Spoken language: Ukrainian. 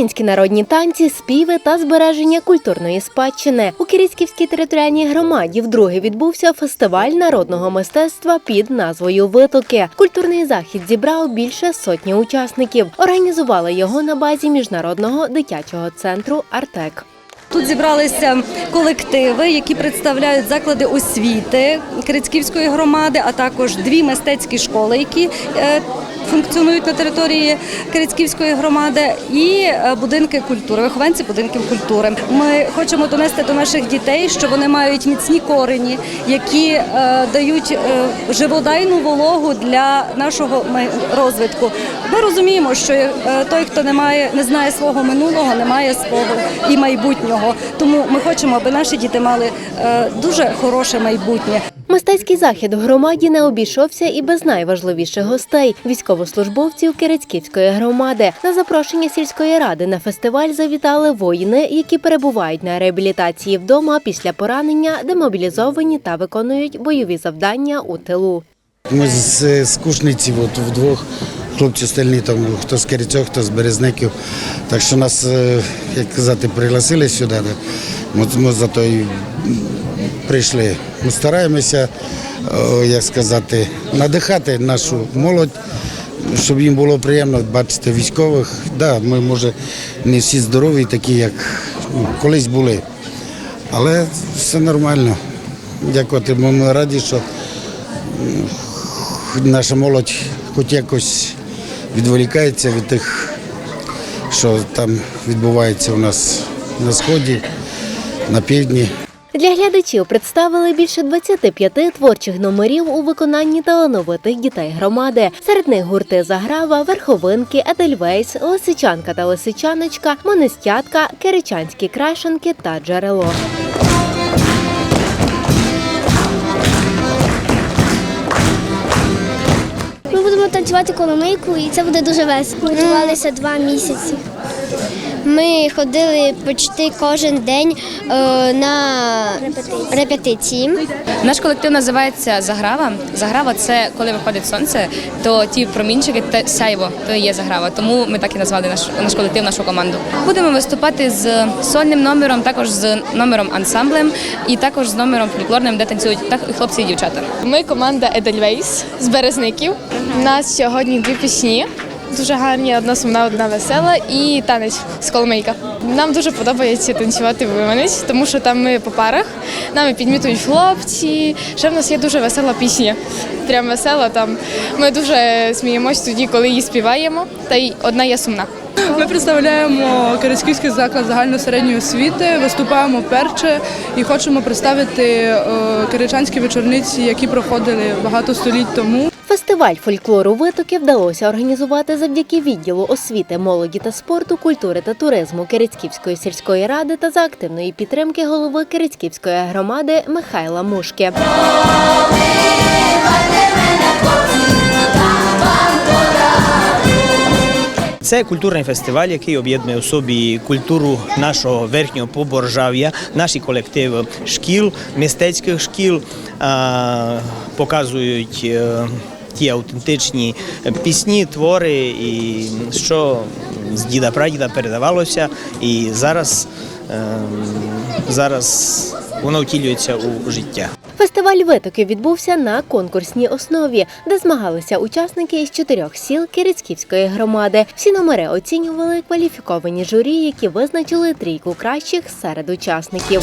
українські народні танці, співи та збереження культурної спадщини. У Кирицьківській територіальній громаді вдруге відбувся фестиваль народного мистецтва під назвою Витоки. Культурний захід зібрав більше сотні учасників. Організували його на базі міжнародного дитячого центру Артек. Тут зібралися колективи, які представляють заклади освіти Кирицьківської громади, а також дві мистецькі школи, які е, функціонують на території Кирицьківської громади, і е, будинки культури, вихованці будинків культури. Ми хочемо донести до наших дітей, що вони мають міцні корені, які е, дають живодайну вологу для нашого розвитку. Ми розуміємо, що той, хто не має, не знає свого минулого, не має свого і майбутнього. Тому ми хочемо, аби наші діти мали е, дуже хороше майбутнє. Мистецький захід в громаді не обійшовся і без найважливіших гостей військовослужбовців Кирицьківської громади. На запрошення сільської ради на фестиваль завітали воїни, які перебувають на реабілітації вдома після поранення, демобілізовані та виконують бойові завдання у тилу. Ми з, з Кушниці от, вдвох, хлопці стальні, там, хто з Кирицьох, хто з Березників. Так що нас, е, як казати, пригласили сюди. Ми, ми за то і прийшли. Ми стараємося, е, як сказати, надихати нашу молодь, щоб їм було приємно бачити військових. Да, ми, може, не всі здорові, такі, як ну, колись були. Але все нормально. Дякувати. Ми раді, що наша молодь хоч якось відволікається від тих, що там відбувається у нас на сході, на півдні. Для глядачів представили більше 25 творчих номерів у виконанні талановитих дітей громади. Серед них гурти Заграва, Верховинки, Едельвейс, Лисичанка та Лисичаночка, Монестятка, Киричанські крашенки та Джерело. Танцювати коломийку, і це буде дуже весело. Готувалися два місяці. Ми ходили почти кожен день е, на репетиції. Наш колектив називається Заграва. Заграва це коли виходить сонце, то ті промінчики те сяйво, то є заграва. Тому ми так і назвали наш наш колектив, нашу команду. Будемо виступати з сольним номером, також з номером ансамблем і також з номером фольклорним, де танцюють так і хлопці і дівчата. Ми команда Едельвейс з Березників. У нас сьогодні дві пісні. Дуже гарні, одна сумна, одна весела і танець з коломийка. Нам дуже подобається танцювати виманець, тому що там ми по парах, нами підмітують хлопці. Ще в нас є дуже весела пісня. Прям весела. Там ми дуже сміємось тоді, коли її співаємо. Та й одна є сумна. Ми представляємо Кирицьківський заклад загальної-середньої освіти, виступаємо вперше і хочемо представити е, киричанські вечорниці, які проходили багато століть тому. Фестиваль фольклору витоки вдалося організувати завдяки відділу освіти, молоді та спорту, культури та туризму Кирицьківської сільської ради та за активної підтримки голови Кирицьківської громади Михайла Мушки. Це культурний фестиваль, який об'єднує у собі культуру нашого верхнього поборжав'я, наші колективи шкіл, мистецьких шкіл показують е, ті автентичні пісні, твори, і що з діда прадіда передавалося, і зараз, е, зараз воно втілюється у життя. Фестиваль витоків відбувся на конкурсній основі, де змагалися учасники із чотирьох сіл Кирицьківської громади. Всі номери оцінювали кваліфіковані журі, які визначили трійку кращих серед учасників.